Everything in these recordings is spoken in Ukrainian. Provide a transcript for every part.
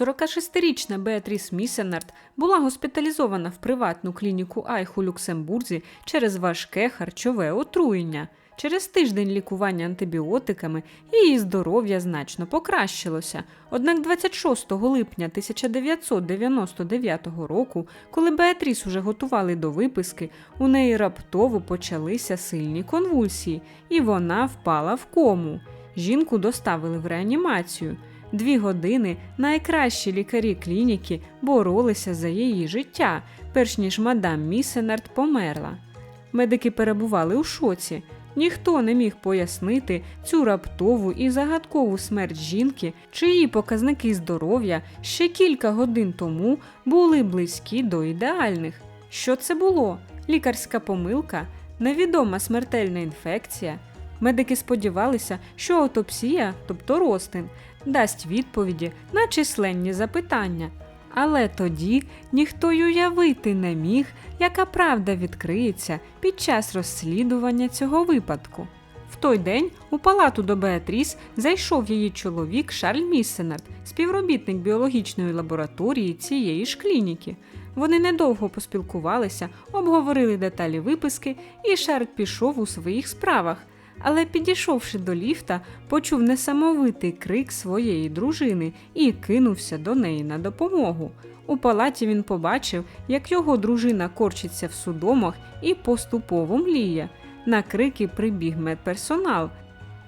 46-річна Беатріс Місенард була госпіталізована в приватну клініку Айх у Люксембурзі через важке харчове отруєння. Через тиждень лікування антибіотиками її здоров'я значно покращилося. Однак 26 липня 1999 року, коли Беатріс уже готували до виписки, у неї раптово почалися сильні конвульсії, і вона впала в кому. Жінку доставили в реанімацію. Дві години найкращі лікарі клініки боролися за її життя, перш ніж мадам Місенард померла. Медики перебували у шоці. Ніхто не міг пояснити цю раптову і загадкову смерть жінки, чиї показники здоров'я ще кілька годин тому були близькі до ідеальних. Що це було? Лікарська помилка, невідома смертельна інфекція. Медики сподівалися, що автопсія, тобто розтин, дасть відповіді на численні запитання. Але тоді ніхто й уявити не міг, яка правда відкриється під час розслідування цього випадку. В той день у палату до Беатріс зайшов її чоловік Шарль Міссенард, співробітник біологічної лабораторії цієї ж клініки. Вони недовго поспілкувалися, обговорили деталі виписки, і Шарль пішов у своїх справах. Але підійшовши до ліфта, почув несамовитий крик своєї дружини і кинувся до неї на допомогу. У палаті він побачив, як його дружина корчиться в судомах і поступово мліє. На крики прибіг медперсонал.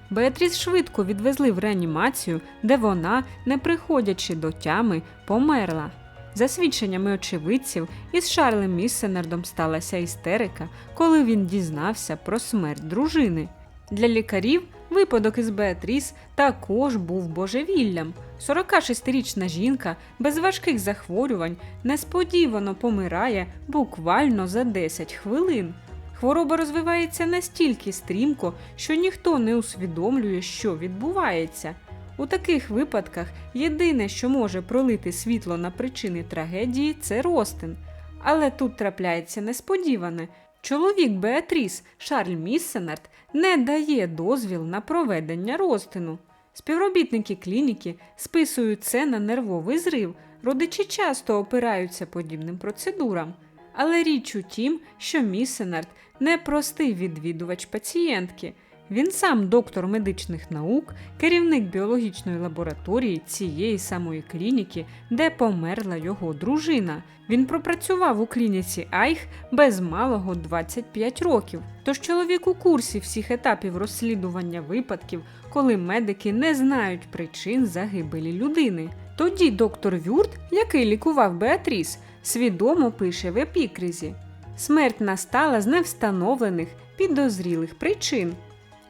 Беатріс швидко відвезли в реанімацію, де вона, не приходячи до тями, померла. За свідченнями очевидців, із Шарлем Міссенардом сталася істерика, коли він дізнався про смерть дружини. Для лікарів випадок із Беатріс також був божевіллям. 46-річна жінка без важких захворювань несподівано помирає буквально за 10 хвилин. Хвороба розвивається настільки стрімко, що ніхто не усвідомлює, що відбувається. У таких випадках єдине, що може пролити світло на причини трагедії, це ростин. Але тут трапляється несподіване. Чоловік Беатріс Шарль Міссенарт не дає дозвіл на проведення розтину. Співробітники клініки списують це на нервовий зрив. Родичі часто опираються подібним процедурам. Але річ у тім, що Міссенарт не простий відвідувач пацієнтки. Він сам доктор медичних наук, керівник біологічної лабораторії цієї самої клініки, де померла його дружина. Він пропрацював у клініці Айх без малого 25 років. Тож чоловік у курсі всіх етапів розслідування випадків, коли медики не знають причин загибелі людини. Тоді доктор Вюрт, який лікував Беатріс, свідомо пише в епікризі: смерть настала з невстановлених підозрілих причин.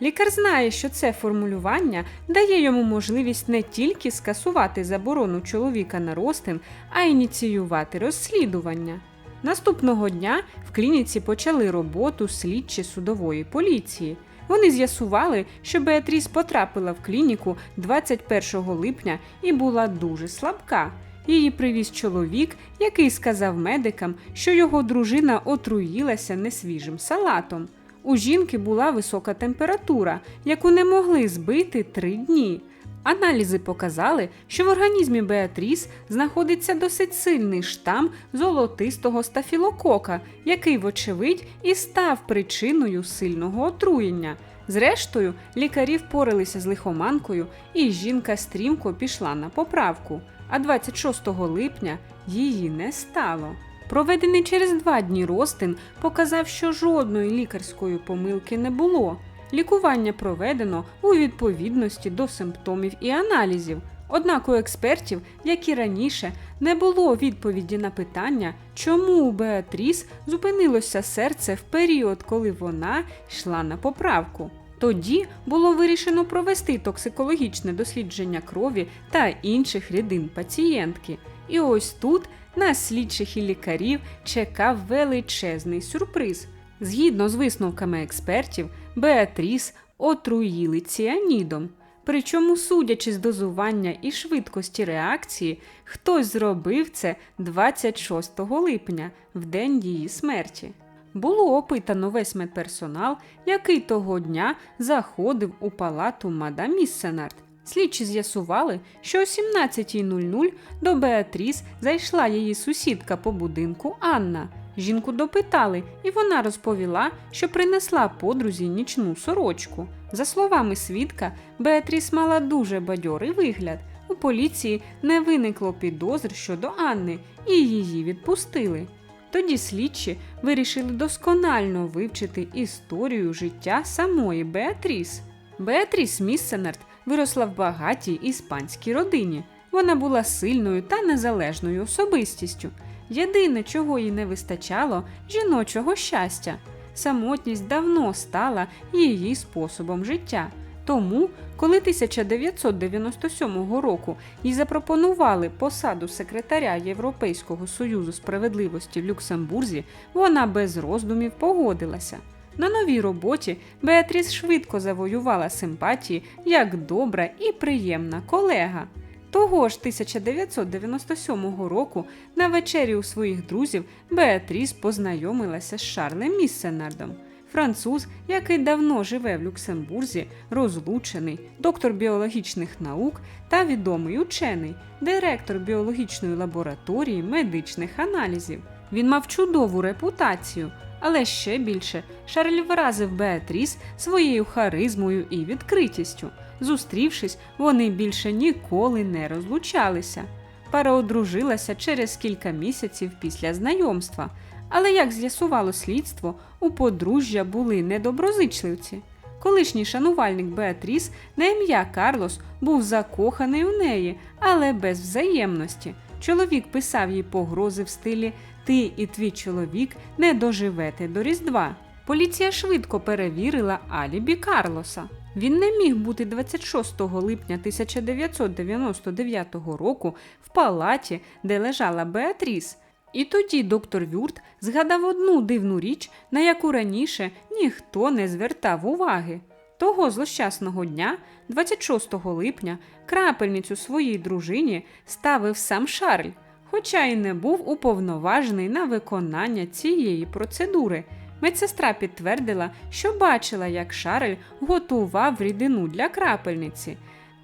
Лікар знає, що це формулювання дає йому можливість не тільки скасувати заборону чоловіка на розтин, а ініціювати розслідування. Наступного дня в клініці почали роботу слідчі судової поліції. Вони з'ясували, що Беатріс потрапила в клініку 21 липня і була дуже слабка. Її привіз чоловік, який сказав медикам, що його дружина отруїлася несвіжим салатом. У жінки була висока температура, яку не могли збити три дні. Аналізи показали, що в організмі Беатріс знаходиться досить сильний штам золотистого стафілокока, який, вочевидь, і став причиною сильного отруєння. Зрештою, лікарі впоралися з лихоманкою, і жінка стрімко пішла на поправку. А 26 липня її не стало. Проведений через два дні розтин показав, що жодної лікарської помилки не було. Лікування проведено у відповідності до симптомів і аналізів. Однак у експертів, як і раніше, не було відповіді на питання, чому у Беатріс зупинилося серце в період, коли вона йшла на поправку. Тоді було вирішено провести токсикологічне дослідження крові та інших рідин пацієнтки. І ось тут на слідчих і лікарів чекав величезний сюрприз. Згідно з висновками експертів, Беатріс отруїли ціанідом. Причому, судячи з дозування і швидкості реакції, хтось зробив це 26 липня, в день її смерті. Було опитано весь медперсонал, який того дня заходив у палату мадам Міссенард. Слідчі з'ясували, що о 17.00 до Беатріс зайшла її сусідка по будинку Анна. Жінку допитали, і вона розповіла, що принесла подрузі нічну сорочку. За словами свідка, Беатріс мала дуже бадьорий вигляд. У поліції не виникло підозр щодо Анни, і її відпустили. Тоді слідчі вирішили досконально вивчити історію життя самої Беатріс. Беатріс Міссенерт виросла в багатій іспанській родині. Вона була сильною та незалежною особистістю. Єдине, чого їй не вистачало жіночого щастя. Самотність давно стала її способом життя. Тому, коли 1997 року їй запропонували посаду секретаря Європейського союзу справедливості в Люксембурзі, вона без роздумів погодилася. На новій роботі Беатріс швидко завоювала симпатії як добра і приємна колега. Того ж 1997 року на вечері у своїх друзів Беатріс познайомилася з Шарлем Міссенардом. Француз, який давно живе в Люксембурзі, розлучений, доктор біологічних наук та відомий учений, директор біологічної лабораторії медичних аналізів. Він мав чудову репутацію, але ще більше Шарль вразив Беатріс своєю харизмою і відкритістю. Зустрівшись, вони більше ніколи не розлучалися. Пара одружилася через кілька місяців після знайомства. Але як з'ясувало слідство, у подружжя були недоброзичливці. Колишній шанувальник Беатріс на ім'я Карлос був закоханий у неї, але без взаємності. Чоловік писав їй погрози в стилі Ти і твій чоловік не доживете до Різдва. Поліція швидко перевірила алібі Карлоса. Він не міг бути 26 липня 1999 року в палаті, де лежала Беатріс. І тоді доктор Вюрт згадав одну дивну річ, на яку раніше ніхто не звертав уваги. Того злощасного дня, 26 липня, крапельницю своїй дружині ставив сам Шарль, хоча й не був уповноважений на виконання цієї процедури. Медсестра підтвердила, що бачила, як Шарль готував рідину для крапельниці.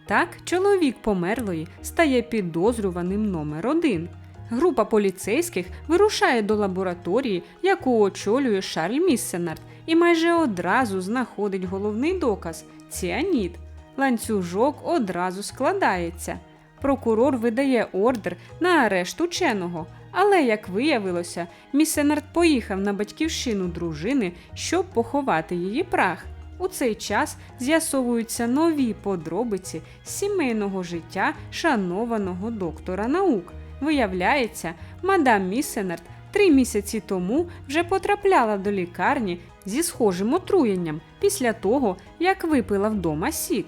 Так, чоловік померлої стає підозрюваним номер один. Група поліцейських вирушає до лабораторії, яку очолює Шарль Міссенард, і майже одразу знаходить головний доказ ціаніт. Ланцюжок одразу складається. Прокурор видає ордер на арешт ученого. Але, як виявилося, Міссенард поїхав на батьківщину дружини, щоб поховати її прах. У цей час з'ясовуються нові подробиці сімейного життя шанованого доктора наук. Виявляється, мадам Міссенард три місяці тому вже потрапляла до лікарні зі схожим отруєнням після того, як випила вдома сік.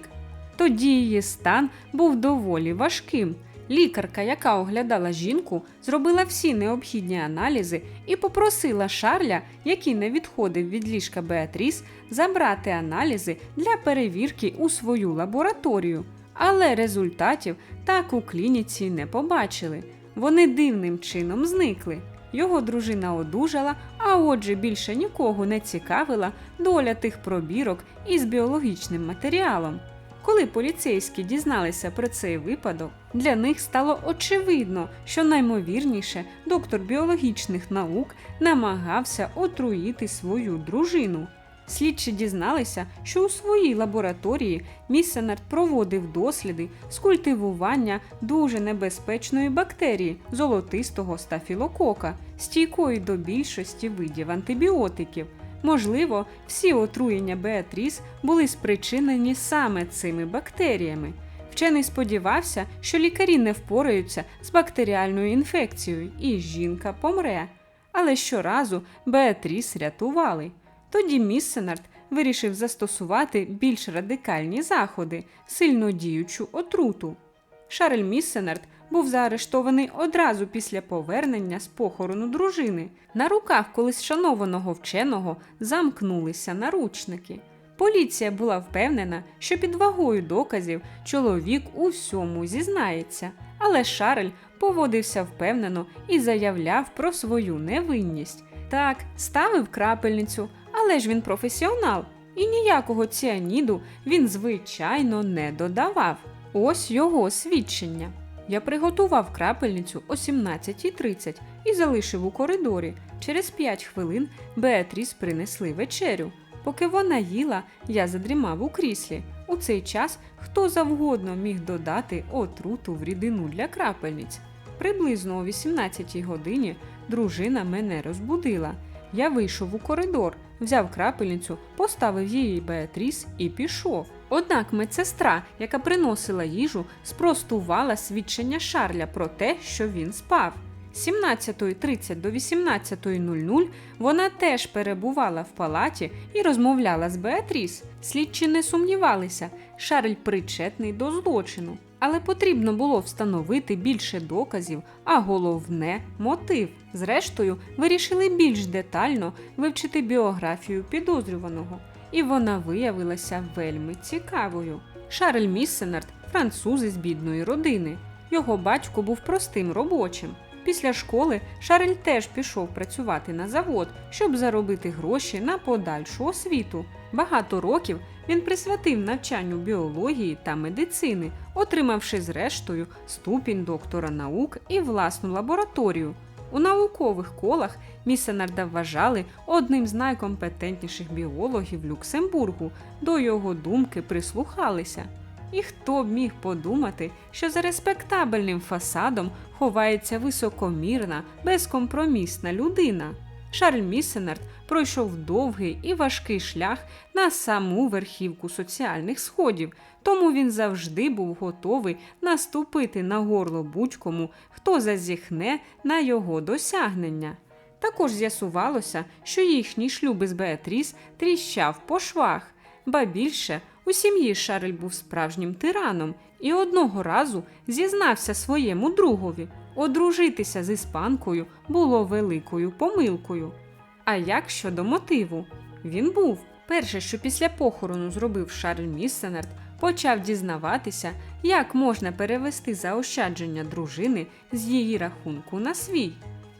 Тоді її стан був доволі важким. Лікарка, яка оглядала жінку, зробила всі необхідні аналізи і попросила Шарля, який не відходив від ліжка Беатріс, забрати аналізи для перевірки у свою лабораторію. Але результатів так у клініці не побачили. Вони дивним чином зникли. Його дружина одужала, а отже більше нікого не цікавила доля тих пробірок із біологічним матеріалом. Коли поліцейські дізналися про цей випадок, для них стало очевидно, що наймовірніше доктор біологічних наук намагався отруїти свою дружину. Слідчі дізналися, що у своїй лабораторії Міссенард проводив досліди з культивування дуже небезпечної бактерії золотистого стафілокока, стійкої до більшості видів антибіотиків. Можливо, всі отруєння Беатріс були спричинені саме цими бактеріями. Вчений сподівався, що лікарі не впораються з бактеріальною інфекцією, і жінка помре. Але щоразу Беатріс рятували. Тоді Міссенард вирішив застосувати більш радикальні заходи, сильно діючу отруту. Шарль Міссенард був заарештований одразу після повернення з похорону дружини. На руках колись шанованого вченого замкнулися наручники. Поліція була впевнена, що під вагою доказів чоловік у всьому зізнається, але Шарль поводився впевнено і заявляв про свою невинність. Так, ставив крапельницю, але ж він професіонал, і ніякого ціаніду він, звичайно, не додавав. Ось його свідчення. Я приготував крапельницю о 17.30 і залишив у коридорі. Через 5 хвилин Беатріс принесли вечерю. Поки вона їла, я задрімав у кріслі. У цей час хто завгодно міг додати отруту в рідину для крапельниць. Приблизно о 18 годині дружина мене розбудила. Я вийшов у коридор, взяв крапельницю, поставив її Беатріс і пішов. Однак медсестра, яка приносила їжу, спростувала свідчення Шарля про те, що він спав. З 17.30 до 18.00 вона теж перебувала в палаті і розмовляла з Беатріс. Слідчі не сумнівалися, Шарль причетний до злочину. Але потрібно було встановити більше доказів, а головне мотив. Зрештою, вирішили більш детально вивчити біографію підозрюваного, і вона виявилася вельми цікавою. Шарль Міссенард француз із бідної родини. Його батько був простим робочим. Після школи Шарль теж пішов працювати на завод, щоб заробити гроші на подальшу освіту. Багато років він присвятив навчанню біології та медицини, отримавши зрештою ступінь доктора наук і власну лабораторію. У наукових колах Місенарда вважали одним з найкомпетентніших біологів Люксембургу, до його думки прислухалися. І хто б міг подумати, що за респектабельним фасадом ховається високомірна, безкомпромісна людина. Шарль Місенард пройшов довгий і важкий шлях на саму верхівку соціальних сходів, тому він завжди був готовий наступити на горло будь-кому, хто зазіхне на його досягнення. Також з'ясувалося, що їхній шлюб із Беатріс тріщав по швах, ба більше у сім'ї Шарль був справжнім тираном і одного разу зізнався своєму другові. Одружитися з іспанкою було великою помилкою. А як щодо мотиву? Він був. Перше, що після похорону зробив Шарль Міссенерт, почав дізнаватися, як можна перевести заощадження дружини з її рахунку на свій.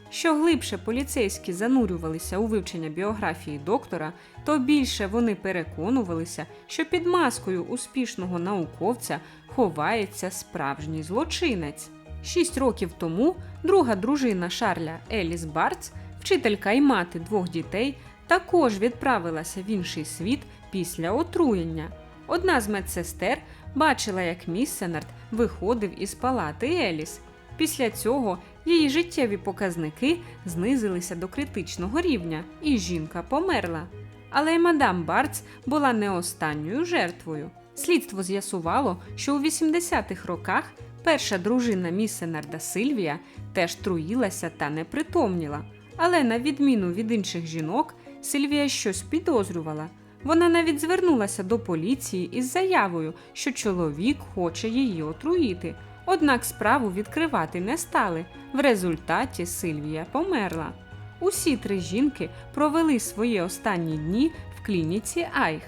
Що глибше поліцейські занурювалися у вивчення біографії доктора, то більше вони переконувалися, що під маскою успішного науковця ховається справжній злочинець. Шість років тому друга дружина Шарля Еліс Барц, вчителька і мати двох дітей, також відправилася в інший світ після отруєння. Одна з медсестер бачила, як Міссенард виходив із палати Еліс. Після цього її життєві показники знизилися до критичного рівня, і жінка померла. Але й мадам Барц була не останньою жертвою. Слідство з'ясувало, що у 80-х роках перша дружина Міссенарда Сильвія теж труїлася та не притомніла. Але на відміну від інших жінок, Сильвія щось підозрювала. Вона навіть звернулася до поліції із заявою, що чоловік хоче її отруїти. Однак справу відкривати не стали. В результаті Сильвія померла. Усі три жінки провели свої останні дні в клініці Айх.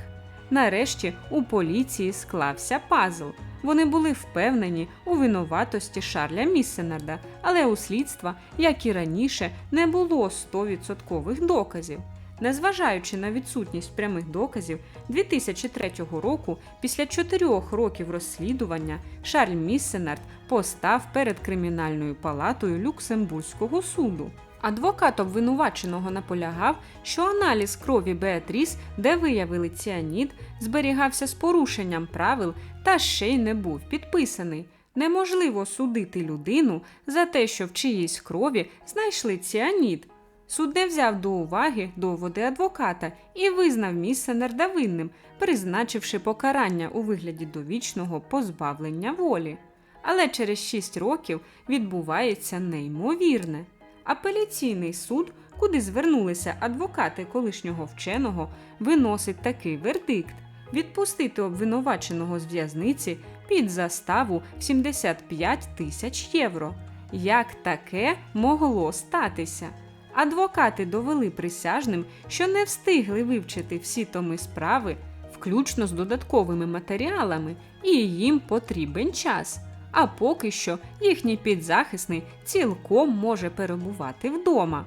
Нарешті у поліції склався пазл. Вони були впевнені у винуватості Шарля Міссенарда, але у слідства, як і раніше, не було 100% доказів. Незважаючи на відсутність прямих доказів, 2003 року, після чотирьох років розслідування, Шарль Міссенард постав перед кримінальною палатою Люксембурзького суду. Адвокат обвинуваченого наполягав, що аналіз крові Беатріс, де виявили ціанід, зберігався з порушенням правил та ще й не був підписаний. Неможливо судити людину за те, що в чиїсь крові знайшли ціанід. Суд не взяв до уваги доводи адвоката і визнав Міссенерда винним, призначивши покарання у вигляді довічного позбавлення волі. Але через 6 років відбувається неймовірне. Апеляційний суд, куди звернулися адвокати колишнього вченого, виносить такий вердикт: відпустити обвинуваченого з в'язниці під заставу 75 тисяч євро. Як таке могло статися? Адвокати довели присяжним, що не встигли вивчити всі томи справи, включно з додатковими матеріалами, і їм потрібен час. А поки що їхній підзахисний цілком може перебувати вдома.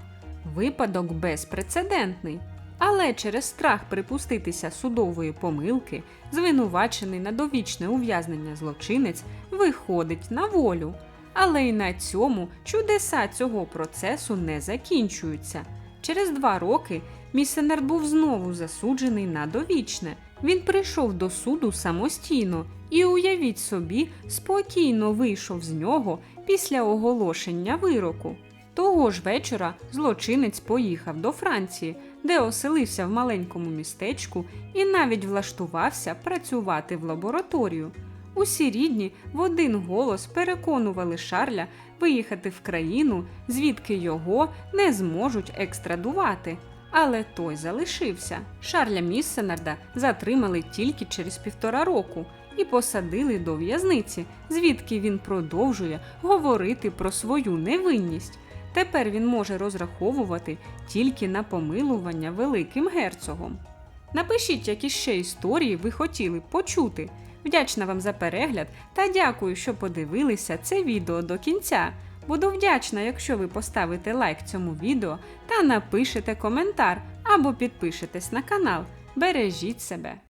Випадок безпрецедентний. Але через страх припуститися судової помилки, звинувачений на довічне ув'язнення злочинець виходить на волю. Але й на цьому чудеса цього процесу не закінчуються. Через два роки Місенер був знову засуджений на довічне. Він прийшов до суду самостійно і, уявіть собі, спокійно вийшов з нього після оголошення вироку. Того ж вечора злочинець поїхав до Франції, де оселився в маленькому містечку і навіть влаштувався працювати в лабораторію. Усі рідні в один голос переконували Шарля виїхати в країну, звідки його не зможуть екстрадувати. Але той залишився. Шарля Міссенарда затримали тільки через півтора року і посадили до в'язниці, звідки він продовжує говорити про свою невинність. Тепер він може розраховувати тільки на помилування великим герцогом. Напишіть, які ще історії ви хотіли почути. Вдячна вам за перегляд та дякую, що подивилися це відео до кінця. Буду вдячна, якщо ви поставите лайк цьому відео та напишете коментар або підпишетесь на канал. Бережіть себе!